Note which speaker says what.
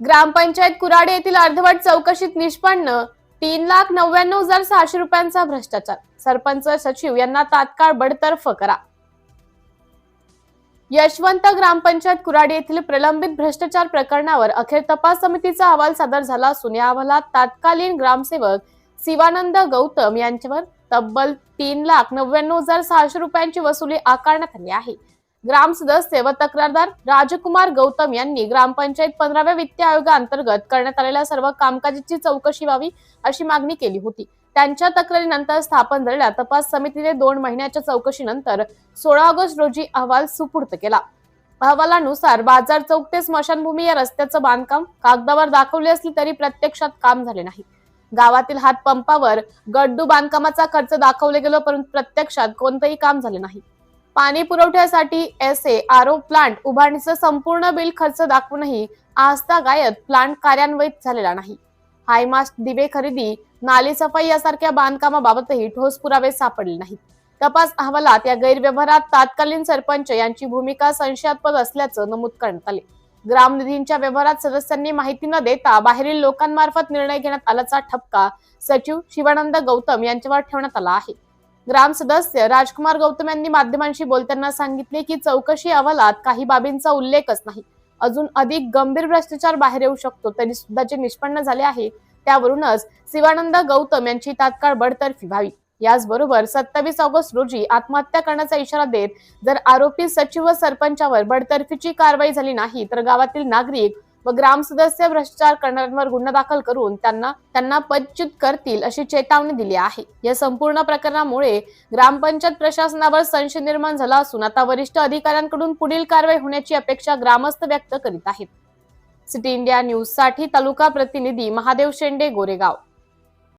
Speaker 1: ग्रामपंचायत कुराडे येथील अर्धवट चौकशीत निष्पन्न तीन लाख नव्याण्णव हजार सहाशे रुपयांचा भ्रष्टाचार. सरपंच सचिव यांना तात्काळ बडतर्फ करा. यशवंत ग्रामपंचायत कुराडे येथील प्रलंबित भ्रष्टाचार प्रकरणावर अखेर तपास समितीचा अहवाल सादर झाला असून या अहवालात तत्कालीन ग्रामसेवक शिवानंद गौतम यांच्यावर तब्बल तीन लाख नव्याण्णव हजार सहाशे रुपयांची वसुली आकारण्यात आली आहे. ग्राम सदस्य व तक्रारदार राजकुमार गौतम यांनी ग्रामपंचायत पंधराव्या वित्त आयोगाअंतर्गत करण्यात आलेल्या सर्व कामकाजाची चौकशी व्हावी अशी मागणी केली होती. त्यांच्या तक्रारीनंतर स्थापन झालेल्या तपास समितीने दोन महिन्याच्या चौकशीनंतर सोळा ऑगस्ट रोजी अहवाल सुपूर्द केला. अहवालानुसार बाजार चौक ते स्मशानभूमी या रस्त्याचं बांधकाम कागदावर दाखवले असले तरी प्रत्यक्षात काम झाले नाही. गावातील हातपंपावर गड्डू बांधकामाचा खर्च दाखवले गेलो परंतु प्रत्यक्षात कोणतंही काम झाले नाही. पाणी पुरवठ्यासाठी S A R O plant उभारणीचं संपूर्ण बिल खर्च दाखवूनही आस्था गायत प्लांट कार्यान्वित झालेला नाही. हायमास्ट दिवे खरेदी नाली सफाई यासारख्या बांधकामाबाबतही ठोस पुरावे सापडले नाहीत. तपास अहवालात या गैरव्यवहारात तात्कालीन सरपंच यांची भूमिका संशयास्पद असल्याचं नमूद करण्यात आले. ग्रामनिधींच्या व्यवहारात सदस्यांनी माहिती न देता बाहेरील लोकांमार्फत निर्णय घेण्यात आल्याचा ठपका सचिव शिवानंद गौतम यांच्यावर ठेवण्यात आला आहे. ग्राम सदस्य राजकुमार गौतम यांनी माध्यमांशी बोलताना सांगितले की चौकशी अहवालात काही बाबींचा उल्लेखच नाही. अजून अधिक गंभीर भ्रष्टाचार बाहेर येऊ शकतो तरी सुद्धा जे निष्पन्न झाले आहे त्यावरूनच शिवानंद गौतम यांची तात्काळ बडतर्फी व्हावी. याचबरोबर सत्तावीस ऑगस्ट रोजी आत्महत्या करण्याचा इशारा देत जर आरोपी सचिव व सरपंचावर बडतर्फीची कारवाई झाली नाही तर गावातील नागरिक व ग्राम सदस्य भ्रष्टाचार करणाऱ्यांवर गुन्हा दाखल करून त्यांना त्यांना पदच्युत करतील अशी चेतावणी दिली आहे. या संपूर्ण प्रकरणामुळे ग्रामपंचायत प्रशासनावर संशय निर्माण झाला असून आता वरिष्ठ अधिकाऱ्यांकडून पुढील कारवाई होण्याची अपेक्षा ग्रामस्थ व्यक्त करीत आहेत. सिटी इंडिया न्यूजसाठी तालुका प्रतिनिधी महादेव शेंडे गोरेगाव.